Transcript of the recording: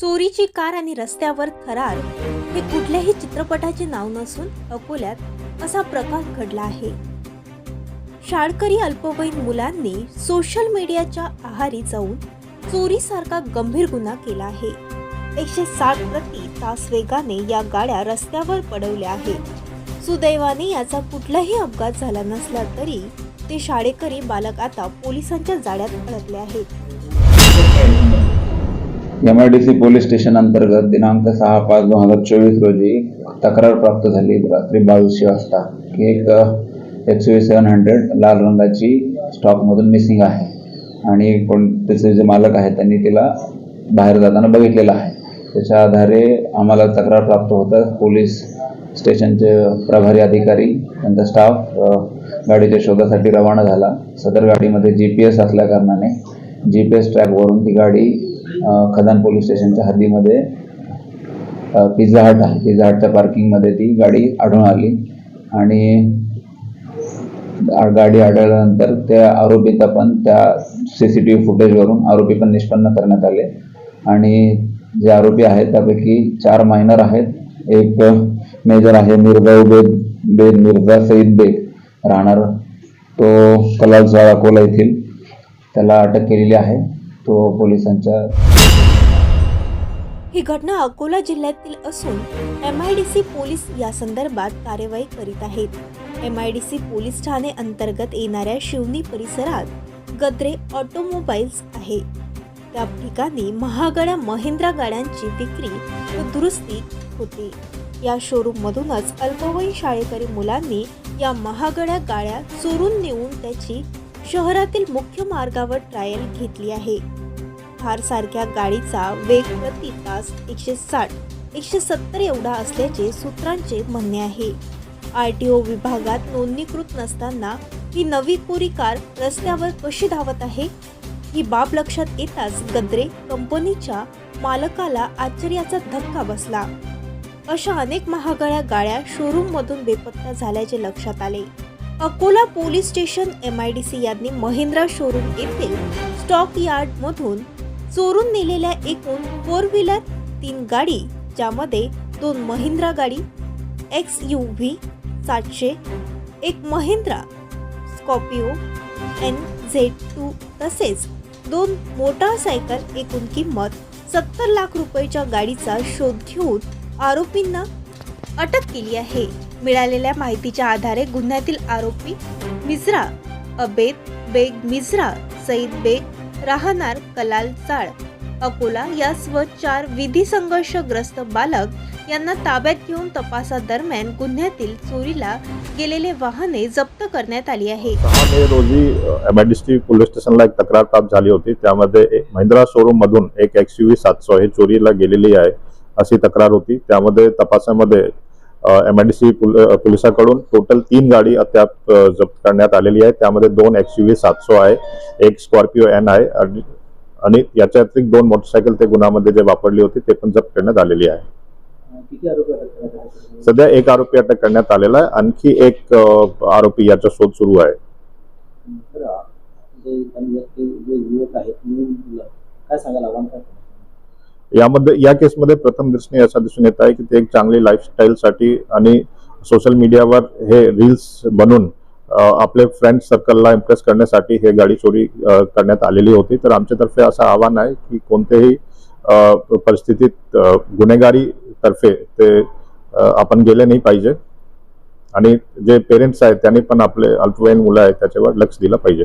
चोरीची कार आणि रस्त्यावर थरार हे कुठल्याही चित्रपटाचे नाव नसून अकोल्यात असा प्रकार घडला आहे. शाळकरी अल्पवयीन मुलांनी सोशल मीडियाच्या आहारी जाऊन चोरीसारखा गंभीर गुन्हा केला आहे. एकशे साठ प्रति तास वेगाने या गाड्या रस्त्यावर पडवल्या आहेत. सुदैवाने याचा कुठलाही अपघात झाला नसला तरी ते शाळेकरी बालक आता पोलिसांच्या जाळ्यात अडकले आहेत. M I D C police station अंतर्गत दिनांक सहा पाच दोन हजार चोवीस रोजी तक्रार प्राप्त झाली. रात्री बावीसशे वाजता. की एक एच व्ही सेवन हंड्रेड लाल रंगाची स्टॉकमधून मिसिंग आहे. आणि कोण त्याचे जे मालक आहेत त्यांनी तिला बाहेर जाताना बघितलेलं आहे. त्याच्या आधारे आम्हाला तक्रार प्राप्त होतं. पोलीस स्टेशनचे प्रभारी अधिकारी त्यांचा स्टाफ गाडीच्या शोधासाठी रवाना झाला. सदर गाडीमध्ये जी पी एस असल्याकारणाने जी पी एस ट्रॅकवरून ती गाडी खदान पोलीस स्टेशनच्या हद्दीमध्ये पिझ्झा हट आहे. पिझ्झा हटच्या पार्किंगमध्ये ती गाडी आढळून आली आणि गाडी आढळल्यानंतर त्या आरोपीचा पण त्या सी सी टी व्ही फुटेजवरून आरोपी पण निष्पन्न करण्यात आले. आणि जे आरोपी आहेत त्यापैकी चार मायनर आहेत. एक मेजर आहे मिर्जा बेग बेद मिर्झा सईद बेग राहणार. तो कलाल अकोला येथील. त्याला अटक केलेली आहे. तो पोलिसांच्या ही घटना अकोला जिल्ह्यातील असून M I D C police या संदर्भात कार्यवाही करीत आहेत. M I D C police Thane अंतर्गत येणाऱ्या शिवनी परिसरात गद्रे ऑटोमोबाईल्स आहे. त्या ठिकाणी महागड्या महिंद्रा गाड्यांची विक्री व दुरुस्ती होते. या शोरूम मधूनच अल्पवयीन शाळेकरी मुलांनी या महागड्या गाड्या चोरून नेऊन त्याची शहरातील मुख्य मार्गावर ट्रायल घेतली आहे. थार सारख्या गाडीचा वेग प्रति तास एकशे साठ एकशे सत्तर एवढा असल्याचे सूत्रांचे म्हणणे आहे. आर टी ओ विभागात नोंदणीकृत नसताना ही नवी कोरी कार रस्त्यावर कशी धावत आहे? ही बाब लक्षात येताच गद्रे कंपनीच्या मालकाला आश्चर्याचा धक्का बसला. अशा अनेक महागड्या गाड्या शोरूम मधून बेपत्ता झाल्याचे लक्षात आले. Akola police station M I D C यांनी महिंद्रा शोरूम येथील स्टॉक यार्ड मधून चोरून नेलेल्या एकूण फोर व्हीलर तीन गाडी ज्यामध्ये दोन महिंद्रा गाडी एक्स यू व्ही सातशे एक Mahindra Scorpio N Z two तसेच दोन मोटारसायकल एकूण किंमत सत्तर लाख रुपयेच्या गाडीचा शोध घेऊन आरोपींना अटक केली आहे. मिळालेल्या माहितीच्या आधारे गुन्ह्यातील आरोपी मिझरा अबेद बेग मिझरा सईद बेग राहणार कलाल चाळ. अकोला या स्व चार विधी संघर्षग्रस्त बालक यांना ताब्यात घेऊन तपासादरम्यान गुन्ह्यातील चोरीला गेलेले वाहने जप्त करण्यात आली आहे. सहा मे रोजी एमआयडीसी पोलीस स्टेशनला एक तक्रार प्राप्त झाली होती. त्यामध्ये महिंद्रा शोरूम मधून एक एक्स यू व्ही सातशे हे चोरीला गेलेली आहे अशी तक्रार होती. त्यामध्ये तपासामध्ये एम आय डी सी पोलिसांकडून टोटल तीन गाडी अद्याप जप्त करण्यात आलेली आहे त्यामध्ये दोन एक्स यू व्ही सातशे आहे एक स्कॉर्पिओ एन आहे आणि- याच्या अतिरिक्त दोन मोटरसायकल ते गुन्ह्यामध्ये जे वापरली होती ते पण जप्त करण्यात आलेली आहे? सध्या एक आरोपी अटक करण्यात आलेला आहे आणखी एक आरोपी याचा शोध सुरू आहे काय कराल? यामध्ये या केसमध्ये प्रथम दृष्टीने असं दिसून येत आहे की ते एक चांगली लाईफस्टाईलसाठी आणि सोशल मीडियावर हे रील्स बनवून आपले फ्रेंड सर्कलला इम्प्रेस करण्यासाठी हे गाडी चोरी करण्यात आलेली होती. तर आमच्यातर्फे असं आव्हान आहे की कोणत्याही परिस्थितीत गुन्हेगारी तर्फे ते आपण गेले नाही पाहिजे. आणि जे पेरेंट्स आहेत त्यांनी पण आपले अल्पवयीन मुलं आहेत त्याच्यावर लक्ष दिलं पाहिजे.